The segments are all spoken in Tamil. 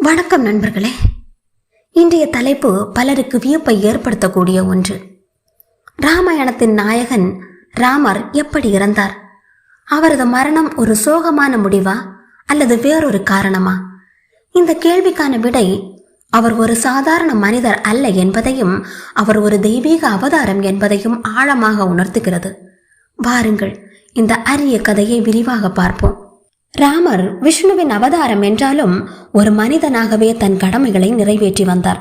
வணக்கம் நண்பர்களே. இன்றைய தலைப்பு பலருக்கு வியப்பை ஏற்படுத்தக்கூடிய ஒன்று. ராமாயணத்தின் நாயகன் ராமர் எப்படி இறந்தார்? அவரது மரணம் ஒரு சோகமான முடிவா அல்லது வேறொரு காரணமா? இந்த கேள்விக்கான விடை அவர் ஒரு சாதாரண மனிதர் அல்ல என்பதையும் அவர் ஒரு தெய்வீக அவதாரம் என்பதையும் ஆழமாக உணர்த்துகிறது. வாருங்கள் இந்த அரிய கதையை விரிவாக பார்ப்போம். ராமர் விஷ்ணுவின் அவதாரம் என்றாலும் ஒரு மனிதனாகவே தன் கடமைகளை நிறைவேற்றி வந்தார்.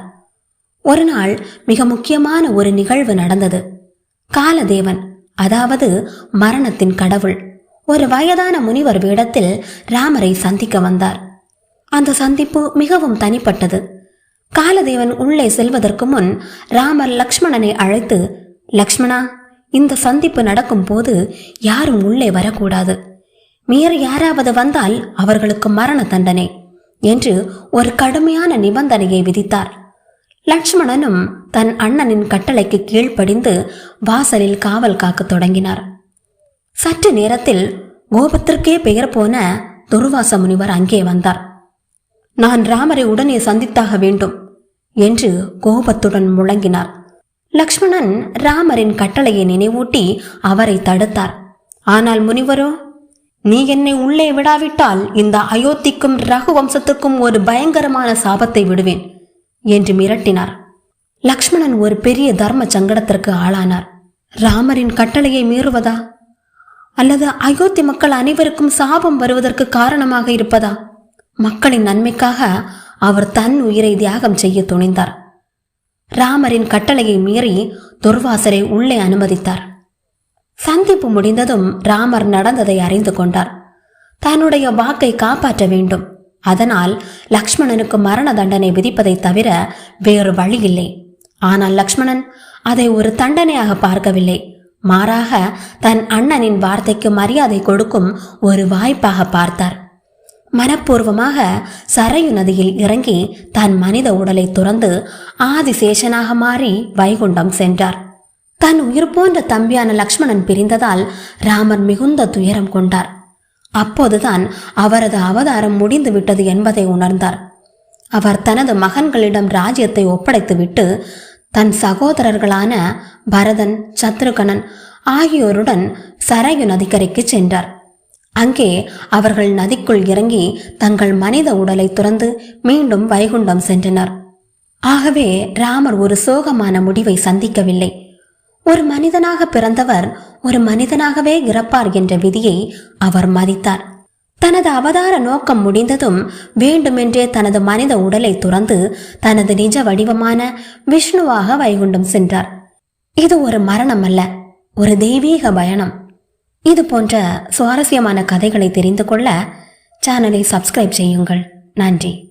ஒரு நாள் மிக முக்கியமான ஒரு நிகழ்வு நடந்தது. காலதேவன் அதாவது மரணத்தின் கடவுள் ஒரு வயதான முனிவர் வேடத்தில் ராமரை சந்திக்க வந்தார். அந்த சந்திப்பு மிகவும் தனிப்பட்டது. காலதேவன் உள்ளே செல்வதற்கு முன் ராமர் லக்ஷ்மணனை அழைத்து லக்ஷ்மணா இந்த சந்திப்பு நடக்கும் போது யாரும் உள்ளே வரக்கூடாது. மீறி யாராவது வந்தால் அவர்களுக்கு மரண தண்டனை என்று ஒரு கடுமையான நிபந்தனையை விதித்தார். லட்சுமணனும் தன் அண்ணனின் கட்டளைக்கு கீழ்ப்படிந்து வாசலில் காவல் காக்கத் தொடங்கினார். சற்று நேரத்தில் கோபத்திற்கே பெயர் போன துர்வாச முனிவர் அங்கே வந்தார். நான் ராமரை உடனே சந்தித்தாக வேண்டும் என்று கோபத்துடன் முழங்கினார். லக்ஷ்மணன் ராமரின் கட்டளையை நினைவூட்டி அவரை தடுத்தார். ஆனால் முனிவரோ நீ என்னை உள்ளே விடாவிட்டால் இந்த அயோத்திக்கும் ரகு வம்சத்துக்கும் ஒரு பயங்கரமான சாபத்தை விடுவேன் என்று மிரட்டினார். லக்ஷ்மணன் ஒரு பெரிய தர்ம சங்கடத்திற்கு ஆளானார். ராமரின் கட்டளையை மீறுவதா? அல்லது அயோத்தி மக்கள் அனைவருக்கும் சாபம் வருவதற்கு காரணமாக இருப்பதா? மக்களின் நன்மைக்காக அவர் தன் உயிரை தியாகம் செய்ய துணிந்தார். ராமரின் கட்டளையை மீறி துர்வாசரை உள்ளே அனுமதித்தார். சந்திப்பு முடிந்ததும் ராமர் நடந்ததை அறிந்து கொண்டார். தன்னுடைய வாக்கை காப்பாற்ற வேண்டும். அதனால் லக்ஷ்மணனுக்கு மரண தண்டனை விதிப்பதை தவிர வேறு வழி இல்லை ஆனால் லக்ஷ்மணன் அதை ஒரு தண்டனையாக பார்க்கவில்லை. மாறாக தன் அண்ணனின் வார்த்தைக்கு மரியாதை கொடுக்கும் ஒரு வாய்ப்பாக பார்த்தார். மனப்பூர்வமாக சரையு நதியில் இறங்கி தன் மனித உடலை துறந்து ஆதிசேஷனாக மாறி வைகுண்டம் சென்றார். தன் உயிர் போன்ற தம்பியான லக்ஷ்மணன் பிரிந்ததால் ராமர் மிகுந்த துயரம் கொண்டார். அப்போதுதான் அவரது அவதாரம் முடிந்து விட்டது என்பதை உணர்ந்தார். அவர் தனது மகன்களிடம் ராஜ்யத்தை ஒப்படைத்துவிட்டு தன் சகோதரர்களான பரதன் சத்ருகணன் ஆகியோருடன் சரையு நதிக்கரைக்கு சென்றார். அங்கே அவர்கள் நதிக்குள் இறங்கி தங்கள் மனித உடலை துறந்து மீண்டும் வைகுண்டம் சென்றனர். ஆகவே ராமர் ஒரு சோகமான முடிவை சந்திக்கவில்லை. ஒரு மனிதனாக பிறந்தவர் ஒரு மனிதனாகவே இறப்பார் என்ற விதியை அவர் மதித்தார். தனது அவதார நோக்கம் முடிந்ததும் வேண்டுமென்றே தனது மனித உடலை துறந்து தனது நிஜ வடிவமான விஷ்ணுவாக வைகுண்டம் சென்றார். இது ஒரு மரணம் அல்ல ஒரு தெய்வீக பயணம். இது போன்ற சுவாரஸ்யமான கதைகளை தெரிந்து கொள்ள சேனலை சப்ஸ்கிரைப் செய்யுங்கள். நன்றி.